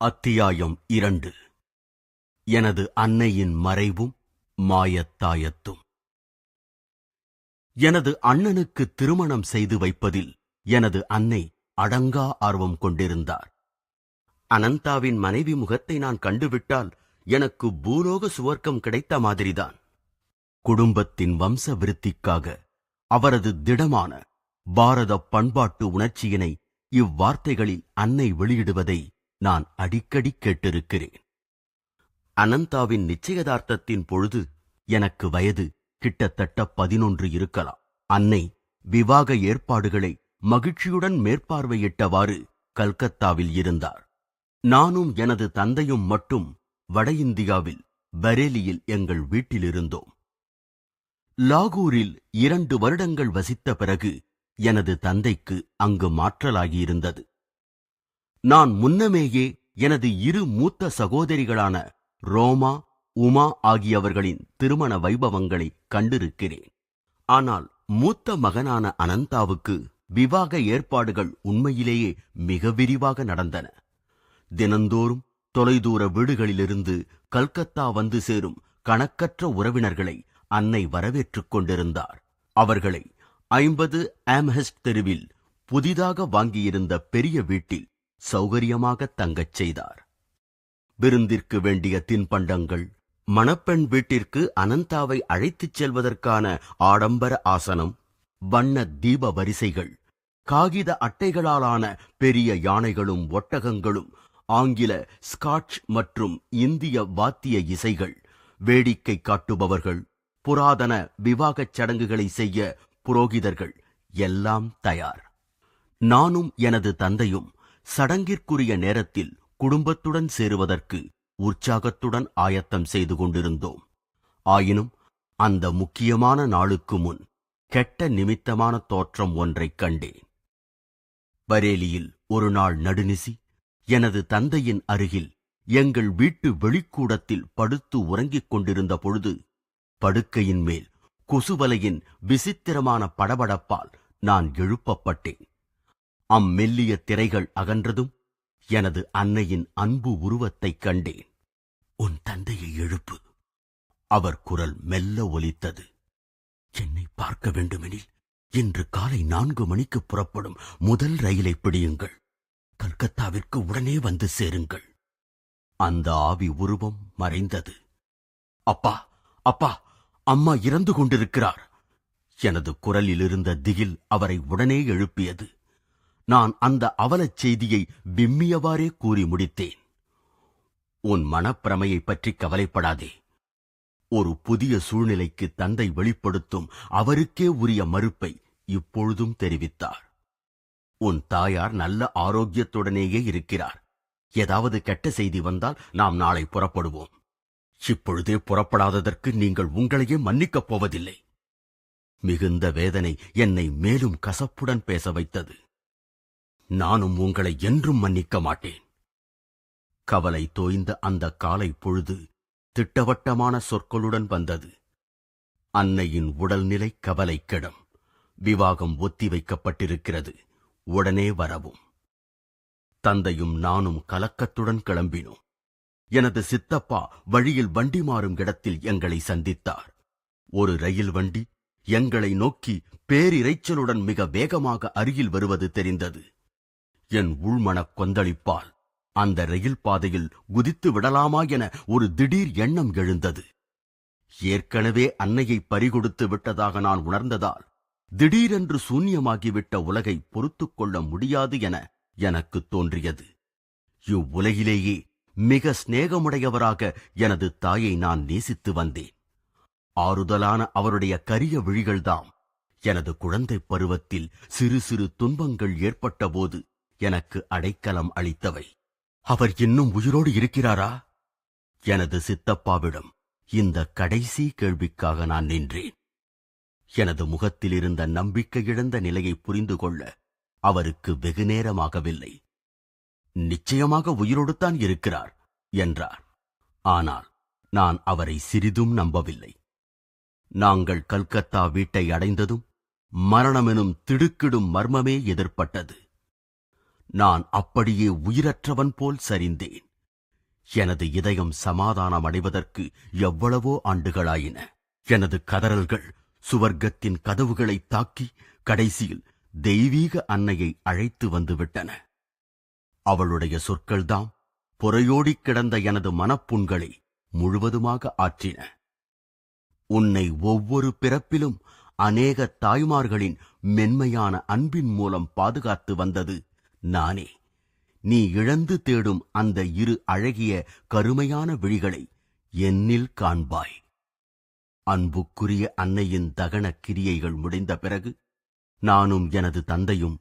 அத்தியாயம் இரண்டு. எனது அன்னையின் மறைவும் மாயத்தாயத்தும். எனது அண்ணனுக்கு திருமணம் செய்து வைப்பதில் எனது அன்னை அடங்கா ஆர்வம் கொண்டிருந்தார். அனந்தாவின் மனைவி முகத்தை நான் கண்டுவிட்டால் எனக்கு பூலோக சுவர்க்கம் கிடைத்த மாதிரிதான். குடும்பத்தின் வம்ச விருத்திக்காக அவரது திடமான பாரத பண்பாட்டு உணர்ச்சியினை இவ்வார்த்தைகளில் அன்னை வெளியிடுவதை நான் அடிக்கடி கேட்டிருக்கிறேன். அனந்தாவின் நிச்சயதார்த்தத்தின் பொழுது எனக்கு வயது கிட்டத்தட்ட பதினொன்று இருக்கலாம். அன்னை விவாக ஏற்பாடுகளை மகிழ்ச்சியுடன் மேற்பார்வையிட்டவாறு கல்கத்தாவில் இருந்தார். நானும் எனது தந்தையும் மட்டும் வட இந்தியாவில் பரேலியில் எங்கள் வீட்டிலிருந்தோம். லாகூரில் இரண்டு வருடங்கள் வசித்த பிறகு எனது தந்தைக்கு அங்கு மாற்றலாகியிருந்தது. நான் முன்னமேயே எனது இரு மூத்த சகோதரிகளான ரோமா உமா ஆகியவர்களின் திருமண வைபவங்களை கண்டிருக்கிறேன். ஆனால் மூத்த மகனான அனந்தாவுக்கு விவாக ஏற்பாடுகள் உண்மையிலேயே மிக விரிவாக நடந்தன. தினந்தோறும் தொலைதூர வீடுகளிலிருந்து கல்கத்தா வந்து சேரும் கணக்கற்ற உறவினர்களை அன்னை வரவேற்றுக் கொண்டிருந்தார். அவர்களை ஐம்பது ஆம்ஹெஸ்ட் தெருவில் புதிதாக வாங்கியிருந்த பெரிய வீட்டில் சௌகரியமாக தங்கச் செய்தார். விருந்திற்கு வேண்டிய தின்பண்டங்கள் மணப்பெண் வீட்டிற்கு அனந்தாவை அழைத்துச் செல்வதற்கான ஆடம்பர ஆசனம் வண்ண தீப வரிசைகள் காகித அட்டைகளாலான பெரிய யானைகளும் ஒட்டகங்களும் ஆங்கில ஸ்காட்ச் மற்றும் இந்திய வாத்திய இசைகள் வேடிக்கை காட்டுபவர்கள் புராதன விவாகச் சடங்குகளை செய்ய புரோகிதர்கள் எல்லாம் தயார். நானும் எனது தந்தையும் சடங்கிற்குரிய நேரத்தில் குடும்பத்துடன் சேருவதற்கு உற்சாகத்துடன் ஆயத்தம் செய்து கொண்டிருந்தோம். ஆயினும் அந்த முக்கியமான நாளுக்கு முன் கெட்ட நிமித்தமான தோற்றம் ஒன்றைக் கண்டேன். பரேலியில் ஒரு நாள் நடுநிசி எனது தந்தையின் அருகில் எங்கள் வீட்டு வெளிக்கூடத்தில் படுத்து உறங்கிக் கொண்டிருந்த பொழுது படுக்கையின் மேல் கொசுவலையின் விசித்திரமான படபடப்பால் நான் எழுப்பப்பட்டேன். அம்மெல்லிய திரைகள் அகன்றதும் எனது அன்னையின் அன்பு உருவத்தைக் கண்டேன். உன் தந்தையை எழுப்பு. அவர் குரல் மெல்ல ஒலித்தது. என்னை பார்க்க வேண்டுமெனில் இன்று காலை நான்கு மணிக்கு புறப்படும் முதல் ரயிலை பிடியுங்கள். கல்கத்தாவிற்கு உடனே வந்து சேருங்கள். அந்த ஆவி உருவம் மறைந்தது. அப்பா அப்பா அம்மா இறந்து கொண்டிருக்கிறார். எனது குரலிலிருந்த திகில் அவரை உடனே எழுப்பியது. நான் அந்த அவலச் செய்தியை விம்மியவாறே கூறி முடித்தேன். உன் மனப்பிரமையைப் பற்றி கவலைப்படாதே. ஒரு புதிய சூழ்நிலைக்கு தந்தை வெளிப்படுத்தும் அவருக்கே உரிய மறுப்பை இப்பொழுதும் தெரிவித்தார். உன் தாயார் நல்ல ஆரோக்கியத்துடனேயே இருக்கிறார். ஏதாவது கெட்ட செய்தி வந்தால் நாம் நாளை புறப்படுவோம். இப்பொழுதே புறப்படாததற்கு நீங்கள் உங்களையே மன்னிக்கப் போவதில்லை. மிகுந்த வேதனை என்னை மேலும் கசப்புடன் பேச வைத்தது. நானும் உங்களை என்றும் மன்னிக்க மாட்டேன். கவலை தோய்ந்த அந்த காலை பொழுது திட்டவட்டமான சொற்களுடன் வந்தது. அன்னையின் உடல்நிலை கவலைக்கிடம் விவாகம் ஒத்திவைக்கப்பட்டிருக்கிறது உடனே வரவும். தந்தையும் நானும் கலக்கத்துடன் கிளம்பினோம். எனது சித்தப்பா வழியில் வண்டி மாறும் இடத்தில் எங்களை சந்தித்தார். ஒரு ரயில் வண்டி எங்களை நோக்கி பேரிரைச்சலுடன் மிக வேகமாக அருகில் வருவது தெரிந்தது. என் உள்மனக் கொந்தளிப்பால். அந்த ரயில் பாதையில் குதித்து விடலாமா என ஒரு திடீர் எண்ணம் எழுந்தது. ஏற்கனவே அன்னையை பறிகொடுத்து விட்டதாக நான் உணர்ந்ததால் திடீரென்று சூன்யமாகிவிட்ட உலகை பொறுத்துக் கொள்ள முடியாது என எனக்கு தோன்றியது. இவ்வுலகிலேயே மிக சிநேகமுடையவராக எனது தாயை நான் நேசித்து வந்தேன். ஆறுதலான அவருடைய கரிய விழிகள்தாம். எனது குழந்தைப் பருவத்தில் சிறு சிறு துன்பங்கள் ஏற்பட்டபோது எனக்கு அடைக்கலம் அளித்தவை. அவர் இன்னும் உயிரோடு இருக்கிறாரா? எனது சித்தப்பாவிடம் இந்த கடைசி கேள்விக்காக நான் நின்றேன். எனது முகத்தில் இருந்த நம்பிக்கை இழந்த நிலையை புரிந்து கொள்ள அவருக்கு வெகு நேரமாகவில்லை. நிச்சயமாக உயிரோடுத்தான் இருக்கிறார் என்றார். ஆனால் நான் அவரை சிறிதும் நம்பவில்லை. நாங்கள் கல்கத்தா வீட்டை அடைந்ததும் மரணமெனும் திடுக்கிடும் மர்மமே எதிர்ப்பட்டது நான் அப்படியே உயிரற்றவன் போல் சரிந்தேன். எனது இதயம் சமாதானம் அடைவதற்கு எவ்வளவோ ஆண்டுகளாயின. எனது கதறல்கள் சுவர்க்கத்தின் கதவுகளை தாக்கி கடைசியில் தெய்வீக அன்னையை அழைத்து வந்துவிட்டன. அவளுடைய சொற்கள்தாம் புறையோடிக் கிடந்த எனது மனப்புண்களை முழுவதுமாக ஆற்றின. உன்னை ஒவ்வொரு பிறப்பிலும் அநேக தாய்மார்களின் மென்மையான அன்பின் மூலம் பாதுகாத்து வந்தது நானே. நீ இழந்து தேடும் அந்த இரு அழகிய கருமையான விழிகளை என்னில் காண்பாய். அன்புக்குரிய அன்னையின் தகன கிரியைகள் முடிந்த பிறகு நானும் எனது தந்தையும்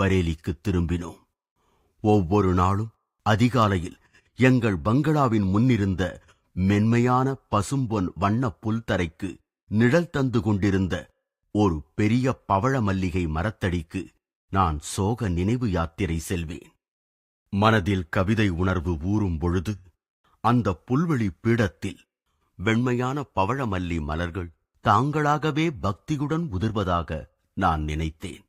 பரேலிக்கு திரும்பினோம். ஒவ்வொரு நாளும் அதிகாலையில் எங்கள் பங்களாவின் முன்னிருந்த மென்மையான பசும்பொன் வண்ண புல்தரைக்கு நிழல் தந்து கொண்டிருந்த ஒரு பெரிய பவழ மல்லிகை மரத்தடிக்கு நான் சோக நினைவு யாத்திரை செல்வேன். மனதில் கவிதை உணர்வு ஊறும் பொழுது அந்த புல்வெளி பீடத்தில் வெண்மையான பவழமல்லி மலர்கள் தாங்களாகவே பக்தியுடன் உதிர்வதாக நான் நினைத்தேன்.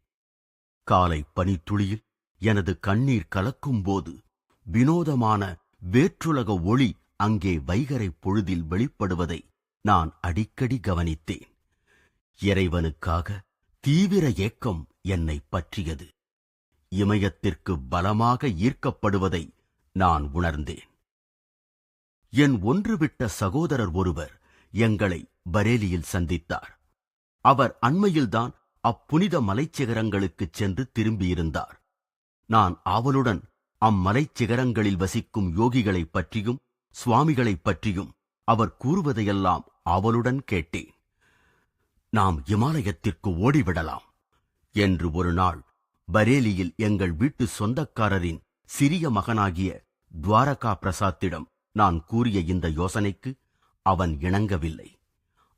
காலை பனித்துளியில் எனது கண்ணீர் கலக்கும்போது வினோதமான வேற்றுலக ஒளி அங்கே வைகரை பொழுதில் வெளிப்படுவதை நான் அடிக்கடி கவனித்தேன். இறைவனுக்காக தீவிர ஏக்கம் என்னை பற்றியது. இமயத்திற்கு பலமாக ஈர்க்கப்படுவதை நான் உணர்ந்தேன். என் ஒன்றுவிட்ட சகோதரர் ஒருவர் எங்களை பரேலியில் சந்தித்தார். அவர் அண்மையில்தான் அப்புனித மலைச்சிகரங்களுக்குச் சென்று திரும்பியிருந்தார். நான் ஆவலுடன் அம்மலைச்சிகரங்களில் வசிக்கும் யோகிகளைப் பற்றியும் சுவாமிகளைப் பற்றியும் அவர் கூறுவதையெல்லாம் ஆவலுடன் கேட்டேன். நாம் இமாலயத்திற்கு ஓடிவிடலாம். என்று ஒரு நாள் பரேலியில் எங்கள் வீட்டு சொந்தக்காரரின் சிறிய மகனாகிய துவாரகா பிரசாத்திடம் நான் கூறிய இந்த யோசனைக்கு அவன் இணங்கவில்லை.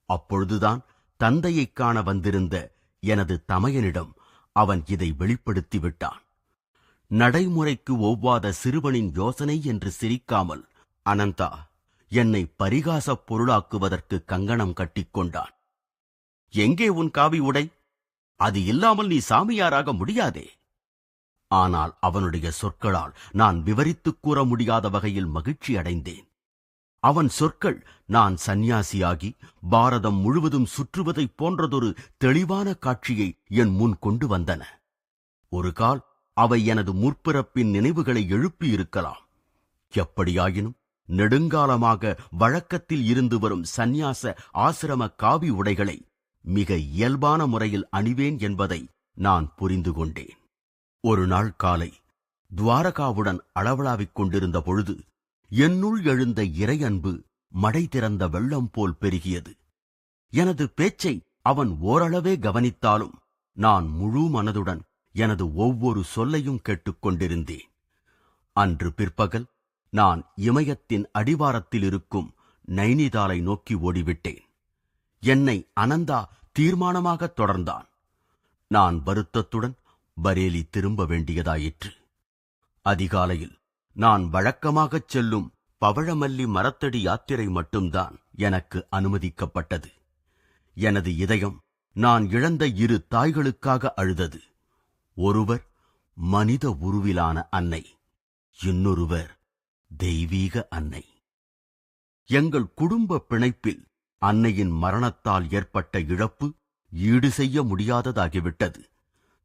அப்பொழுதுதான் தந்தையைக் காண வந்திருந்த எனது தமையனிடம் அவன் இதை வெளிப்படுத்தி விட்டான். நடைமுறைக்கு ஒவ்வாத சிறுவனின் யோசனை என்று சிரிக்காமல் அனந்தா என்னை பரிகாசப் பொருளாக்குவதற்கு கங்கணம் கட்டிக்கொண்டான் எங்கே உன் காவி உடை? அது இல்லாமல் நீ சாமியாராக முடியாதே. ஆனால் அவனுடைய சொற்களால் நான் விவரித்துக் கூற முடியாத வகையில் மகிழ்ச்சி அடைந்தேன். அவன் சொற்கள் நான் சந்நியாசியாகி பாரதம் முழுவதும் சுற்றுவதைப் போன்றதொரு தெளிவான காட்சியை என் முன் கொண்டு வந்தன. ஒரு கால் அவை எனது முற்பிறப்பின் நினைவுகளை எழுப்பியிருக்கலாம் எப்படியாயினும் நெடுங்காலமாக வழக்கத்தில் இருந்து வரும் சந்நியாச ஆசிரம காவி உடைகளை மிக இயல்பான முறையில் அணிவேன் என்பதை நான் புரிந்து கொண்டேன். ஒரு நாள் காலை துவாரகாவுடன் அளவளாவிக் கொண்டிருந்த பொழுது என்னுள் எழுந்த இறையன்பு மடை திறந்த வெள்ளம் போல் பெருகியது. எனது பேச்சை அவன் ஓரளவே கவனித்தாலும் நான் முழு மனதுடன் எனது ஒவ்வொரு சொல்லையும் கேட்டுக்கொண்டிருந்தேன் அன்று பிற்பகல் நான் இமயத்தின் அடிவாரத்தில் இருக்கும் நைனிதாலை நோக்கி ஓடிவிட்டேன். என்னை அனந்தா தீர்மானமாக தொடர்ந்தான். நான் வருத்தத்துடன் பரேலி திரும்ப வேண்டியதாயிற்று. அதிகாலையில் நான் வழக்கமாகச் செல்லும் பவழமல்லி மரத்தடி யாத்திரை மட்டும்தான் எனக்கு அனுமதிக்கப்பட்டது. எனது இதயம் நான் இழந்த இரு தாய்களுக்காக அழுதது. ஒருவர் மனித உருவிலான அன்னை இன்னொருவர் தெய்வீக அன்னை. எங்கள் குடும்ப பிணைப்பில் அன்னையின் மரணத்தால் ஏற்பட்ட இழப்பு ஈடு செய்ய முடியாததாகிவிட்டது.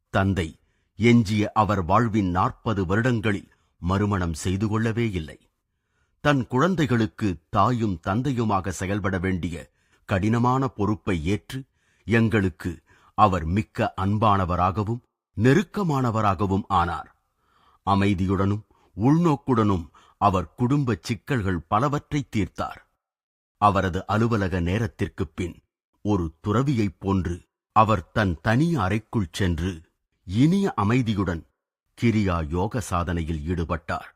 தந்தை எஞ்சிய அவர் வாழ்வின் நாற்பது வருடங்களில் மறுமணம் செய்து கொள்ளவே இல்லை. தன் குழந்தைகளுக்கு தாயும் தந்தையுமாக செயல்பட வேண்டிய கடினமான பொறுப்பை ஏற்று எங்களுக்கு அவர் மிக்க அன்பானவராகவும் நெருக்கமானவராகவும் ஆனார். அமைதியுடனும் உள்நோக்குடனும் அவர் குடும்ப சிக்கல்கள் பலவற்றை தீர்த்தார். அவரது அலுவலக நேரத்திற்குப் பின் ஒரு துறவியைப் போன்று அவர் தன் தனி அறைக்குள் சென்று இனிய அமைதியுடன் கிரியா யோக சாதனையில் ஈடுபட்டார்.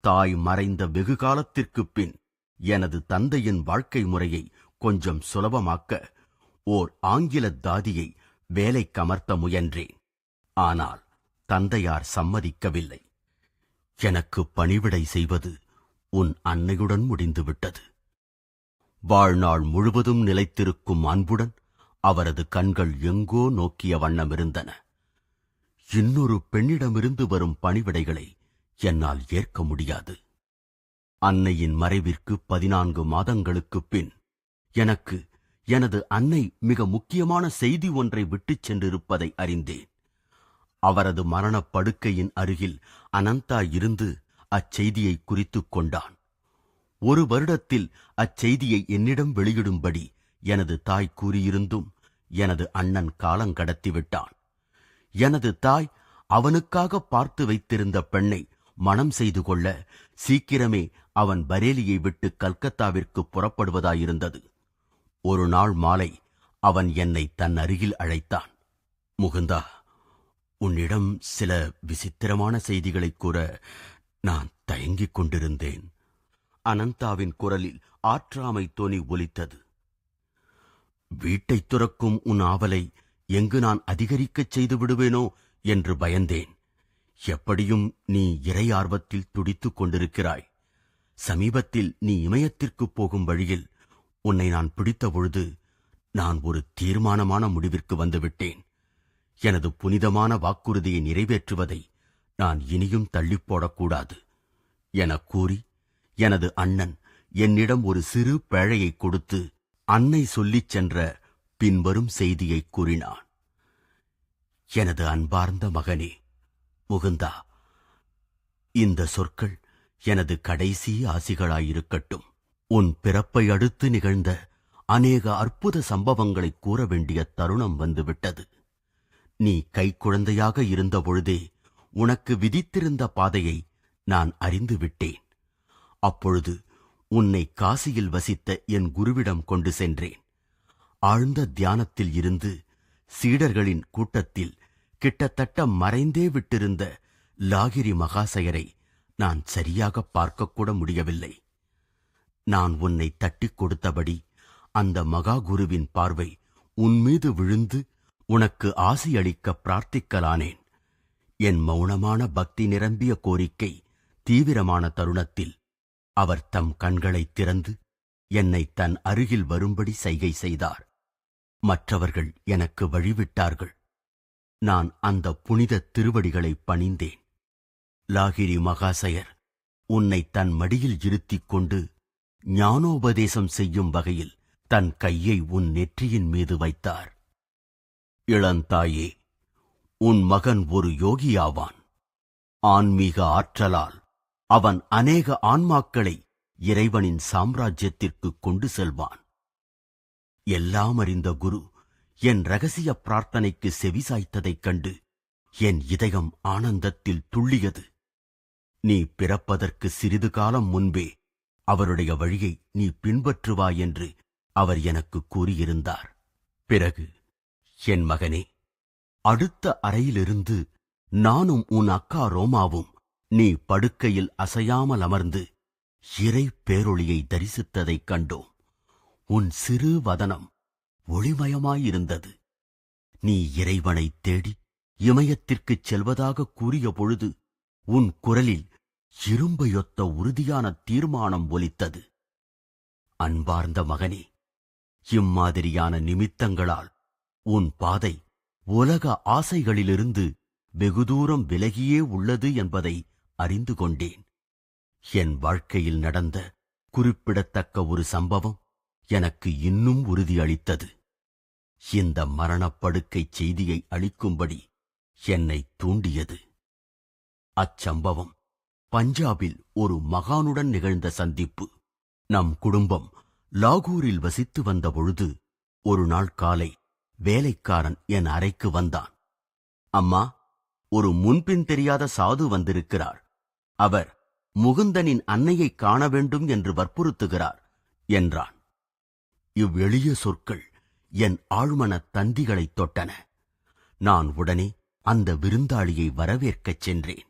தாய் மறைந்த வெகு காலத்திற்குப் பின் எனது தந்தையின் வாழ்க்கை முறையை கொஞ்சம் சுலபமாக்க ஓர் ஆங்கில தாதியை வேலைக்கமர்த்த முயன்றேன். ஆனால் தந்தையார் சம்மதிக்கவில்லை. எனக்கு பணிவிடை செய்வது உன் அன்னையுடன் முடிந்துவிட்டது. வாழ்நாள் முழுவதும் நிலைத்திருக்கும் அன்புடன் அவரது கண்கள் எங்கோ நோக்கிய வண்ணம் இருந்தன. இன்னொரு பெண்ணிடமிருந்து வரும் பணிவிடைகளை என்னால் ஏற்க முடியாது. அன்னையின் மறைவிற்கு பதினான்கு மாதங்களுக்குப் பின் எனக்கு எனது அன்னை மிக முக்கியமான செய்தி ஒன்றை விட்டுச் சென்றிருப்பதை அறிந்தேன். அவரது மரணப் படுக்கையின் அருகில் அனந்தா இருந்து அச்செய்தியை குறித்துக் கொண்டான். ஒரு வருடத்தில் அச்செய்தியை என்னிடம் வெளியிடும்படி எனது தாய் கூறியிருந்தும் எனது அண்ணன் காலங்கடத்திவிட்டான் எனது தாய் அவனுக்காக பார்த்து வைத்திருந்த பெண்ணை மணம் செய்து கொள்ள சீக்கிரமே அவன் பரேலியை விட்டு கல்கத்தாவிற்கு புறப்படுவதாயிருந்தது. ஒரு நாள் மாலை அவன் என்னை தன் அருகில் அழைத்தான். முகுந்தா உன்னிடம் சில விசித்திரமான செய்திகளைக் கூற நான் தயங்கிக் கொண்டிருந்தேன். அனந்தாவின் குரலில் ஆற்றாமை தொனி ஒலித்தது. வீட்டைத் துறக்கும் உன் ஆவலை எங்கு நான் அதிகரிக்கச் செய்து விடுவேனோ? என்று பயந்தேன். எப்படியும் நீ இறை ஆர்வத்தில் துடித்துக் கொண்டிருக்கிறாய். சமீபத்தில் நீ இமயத்திற்குப் போகும் வழியில் உன்னை நான் பிடித்த பொழுது நான் ஒரு தீர்மானமான முடிவிற்கு வந்துவிட்டேன். எனது புனிதமான வாக்குறுதியை நிறைவேற்றுவதை நான் இனியும் தள்ளிப்போடக்கூடாது எனக் கூறி எனது அண்ணன் என்னிடம் ஒரு சிறு பேழையை கொடுத்து அன்னை சொல்லிச் சென்ற பின்வரும் செய்தியை கூறினான். எனது அன்பார்ந்த மகனே முகுந்தா இந்த சொற்கள் எனது கடைசி ஆசிகளாயிருக்கட்டும். உன் பிறப்பை அடுத்து நிகழ்ந்த அநேக அற்புத சம்பவங்களை கூற வேண்டிய தருணம் வந்துவிட்டது. நீ கைக்குழந்தையாக இருந்த பொழுதே உனக்கு விதித்திருந்த பாதையை நான் அறிந்து விட்டேன் அப்பொழுது உன்னை காசியில் வசித்த என் குருவிடம் கொண்டு சென்றேன். ஆழ்ந்த தியானத்தில் இருந்து சீடர்களின் கூட்டத்தில் கிட்டத்தட்ட மறைந்தே விட்டிருந்த லாகிரி மகாசயரை நான் சரியாக பார்க்கக்கூட முடியவில்லை. நான் உன்னை தட்டிக் கொடுத்தபடி அந்த மகா குருவின் பார்வை உன்மீது விழுந்து உனக்கு ஆசியளிக்க பிரார்த்திக்கலானேன். என் மௌனமான பக்தி நிரம்பிய கோரிக்கை தீவிரமான தருணத்தில் அவர் தம் கண்களைத் திறந்து என்னை தன் அருகில் வரும்படி சைகை செய்தார். மற்றவர்கள் எனக்கு வழிவிட்டார்கள். நான் அந்த புனித திருவடிகளை பணிந்தேன். லாகிரி மகாசயர் உன்னை தன் மடியில் இருத்திக் கொண்டு ஞானோபதேசம் செய்யும் வகையில் தன் கையை உன் நெற்றியின் மீது வைத்தார். இளந்தாயே உன் மகன் ஒரு யோகியாவான். ஆன்மீக ஆற்றலால் அவன் அநேக ஆன்மாக்களை இறைவனின் சாம்ராஜ்யத்திற்கு கொண்டு செல்வான். எல்லாம் அறிந்த குரு என் ரகசிய பிரார்த்தனைக்கு செவிசாய்த்ததைக் கண்டு என் இதயம் ஆனந்தத்தில் துள்ளியது. நீ பிறப்பதற்கு சிறிது காலம் முன்பே அவருடைய வழியை நீ பின்பற்றுவாய் என்று அவர் எனக்கு கூறியிருந்தார். பிறகு என் மகனே அடுத்த அறையிலிருந்து நானும் உன் அக்கா ரோமாவும் நீ படுக்கையில் அசையாமல் அமர்ந்து இறை பேரொளியை தரிசித்ததைக் கண்டோம். உன் சிறு வதனம் ஒளிமயமாயிருந்தது. நீ இறைவனைத் தேடி இமயத்திற்குச் செல்வதாக கூறிய பொழுது உன் குரலில் இரும்பையொத்த உறுதியான தீர்மானம் ஒலித்தது. அன்பார்ந்த மகனே இம்மாதிரியான நிமித்தங்களால் உன் பாதை உலக ஆசைகளிலிருந்து வெகு தூரம் விலகியே உள்ளது என்பதை அறிந்து கொண்டேன் என் வாழ்க்கையில் நடந்த குறிப்பிடத்தக்க ஒரு சம்பவம் எனக்கு இன்னும் உறுதியளித்தது. இந்த மரணப்படுக்கை செய்தியை அளிக்கும்படி என்னை தூண்டியது. அச்சம்பவம் பஞ்சாபில் ஒரு மகானுடன் நிகழ்ந்த சந்திப்பு. நம் குடும்பம் லாகூரில் வசித்து வந்த பொழுது ஒரு நாள் காலை வேலைக்காரன் என் அறைக்கு வந்தான். அம்மா ஒரு முன்பின் தெரியாத சாது வந்திருக்கிறார். அவர் முகுந்தனின் அன்னையை காண வேண்டும் என்று வற்புறுத்துகிறார் என்றான். இவ்வெளிய சொற்கள் என் ஆழ்மன தந்திகளைத் தொட்டன. நான் உடனே அந்த விருந்தாளியை வரவேற்கச் சென்றேன்.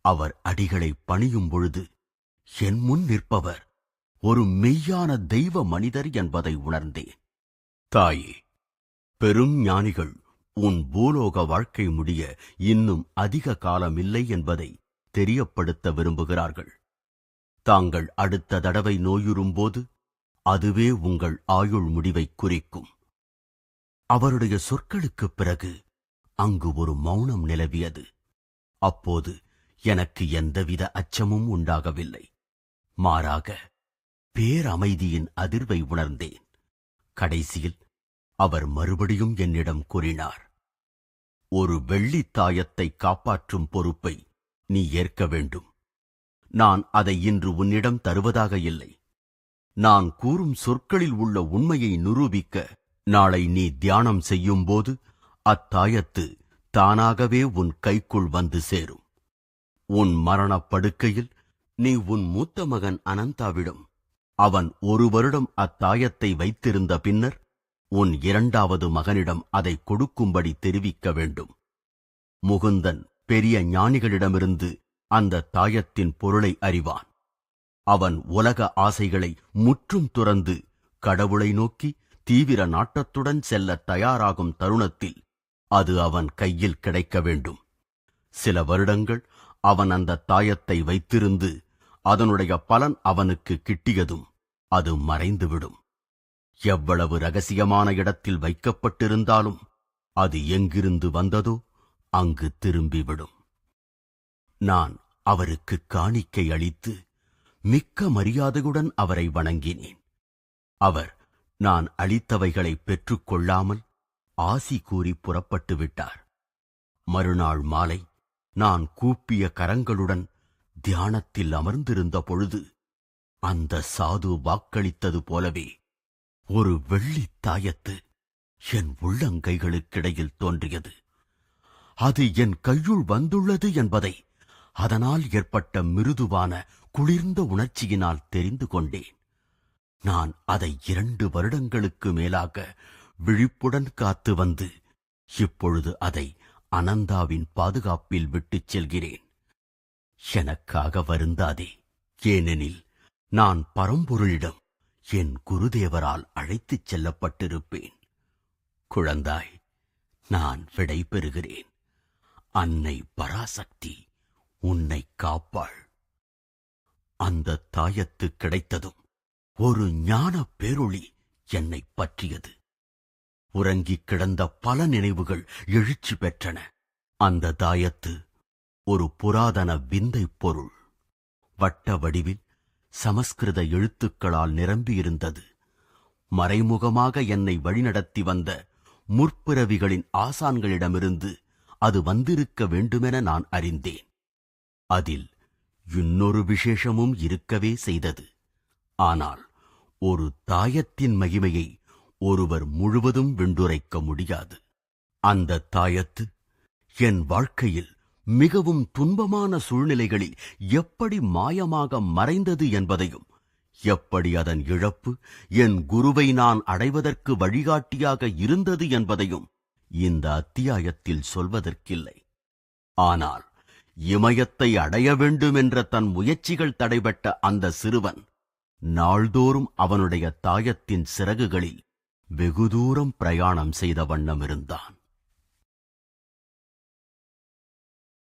அவர் அடிகளை பணியும் பொழுது என் முன் நிற்பவர் ஒரு மெய்யான தெய்வ மனிதர் என்பதை உணர்ந்தேன். தாயே பெரும் ஞானிகள் உன் பூலோக வாழ்க்கை முடிய இன்னும் அதிக காலமில்லை என்பதை தெரியப்படுத்த விரும்புகிறார்கள். தாங்கள் அடுத்த தடவை நோயுறும்போது அதுவே உங்கள் ஆயுள் முடிவைக் குறிக்கும். அவருடைய சொற்களுக்குப் பிறகு அங்கு ஒரு மௌனம் நிலவியது. அப்போது எனக்கு எந்தவித அச்சமும் உண்டாகவில்லை. மாறாக பேரமைதியின் அதிர்வை உணர்ந்தேன். கடைசியில் அவர் மறுபடியும் என்னிடம் கூறினார் ஒரு வெள்ளித்தாயத்தை காப்பாற்றும் பொறுப்பை நீ ஏற்க வேண்டும். நான் அதை இன்று உன்னிடம் தருவதாக இல்லை. நான் கூறும் சொற்களில் உள்ள உண்மையை நிரூபிக்க நாளை நீ தியானம் செய்யும்போது அத்தாயத்து தானாகவே உன் கைக்குள் வந்து சேரும். உன் மரணப் படுக்கையில் நீ உன் மூத்த மகன் அனந்தாவிடம் அவன் ஒரு வருடம் அத்தாயத்தை வைத்திருந்த பின்னர் உன் இரண்டாவது மகனிடம் அதை கொடுக்கும்படி தெரிவிக்க வேண்டும். முகுந்தன் பெரிய ஞானிகளிடமிருந்து அந்த தாயத்தின் பொருளை அறிவான். அவன் உலக ஆசைகளை முற்றும் துறந்து கடவுளை நோக்கி தீவிர நாட்டத்துடன் செல்ல தயாராகும் தருணத்தில் அது அவன் கையில் கிடைக்க வேண்டும். சில வருடங்கள் அவன் அந்த தாயத்தை வைத்திருந்து அதனுடைய பலன் அவனுக்கு கிட்டியதும் அது மறைந்துவிடும். எவ்வளவு ரகசியமான இடத்தில் வைக்கப்பட்டிருந்தாலும் அது எங்கிருந்து வந்ததோ அங்கு திரும்பிவிடும். நான் அவருக்கு காணிக்கை அளித்து மிக்க மரியாதையுடன் அவரை வணங்கினேன். அவர் நான் அளித்தவைகளை பெற்றுக்கொள்ளாமல் ஆசி கூறி புறப்பட்டு விட்டார். மறுநாள் மாலை நான் கூப்பிய கரங்களுடன் தியானத்தில் அமர்ந்திருந்த பொழுது அந்த சாது வாக்களித்தது போலவே ஒரு வெள்ளித் தாயத்து என் உள்ளங்கைகளுக்கிடையில் தோன்றியது. அது என் கையுள் வந்துள்ளது என்பதை. அதனால் ஏற்பட்ட மிருதுவான குளிர்ந்த உணர்ச்சியினால் தெரிந்து கொண்டேன். நான் அதை இரண்டு வருடங்களுக்கு மேலாக விழிப்புடன் காத்து வந்து இப்பொழுது அதை அனந்தாவின் பாதுகாப்பில் விட்டுச் செல்கிறேன். எனக்காக வருந்தாதே. ஏனெனில் நான் பரம்பொருளிடம் என் குருதேவரால் அழைத்துச் செல்லப்பட்டிருப்பேன். குழந்தாய் நான் விடை பெறுகிறேன் அன்னை பராசக்தி உன்னை காப்பாள். அந்த தாயத்து கிடைத்ததும் ஒரு ஞான பேரொளி என்னை பற்றியது. உறங்கிக் கிடந்த பல நினைவுகள் எழுச்சி பெற்றன. அந்த தாயத்து ஒரு புராதன விந்தை பொருள். வட்ட வடிவில் சமஸ்கிருத எழுத்துக்களால் நிரம்பியிருந்தது. மறைமுகமாக என்னை வழிநடத்தி வந்த முற்பிறவிகளின் ஆசான்களிடமிருந்து அது வந்திருக்க வேண்டுமென நான் அறிந்தேன். அதில் இன்னொரு விசேஷமும் இருக்கவே செய்தது. ஆனால் ஒரு தாயத்தின் மகிமையை ஒருவர் முழுவதும் வெண்டுரைக்க முடியாது. அந்த தாயத்து என் வாழ்க்கையில் மிகவும் துன்பமான சூழ்நிலைகளில் எப்படி மாயமாக மறைந்தது என்பதையும் எப்படி அதன் இழப்பு என் குருவை நான் அடைவதற்கு வழிகாட்டியாக இருந்தது என்பதையும் இந்த அத்தியாயத்தில் சொல்வதற்கில்லை. ஆனால் இமயத்தை அடைய வேண்டும் என்ற தன் முயற்சிகள் தடைபட்ட அந்த சிறுவன் நாள்தோறும் அவனுடைய தாயத்தின் சிறகுகளில் வெகு தூரம் பிரயாணம் செய்த வண்ணம் இருந்தான்.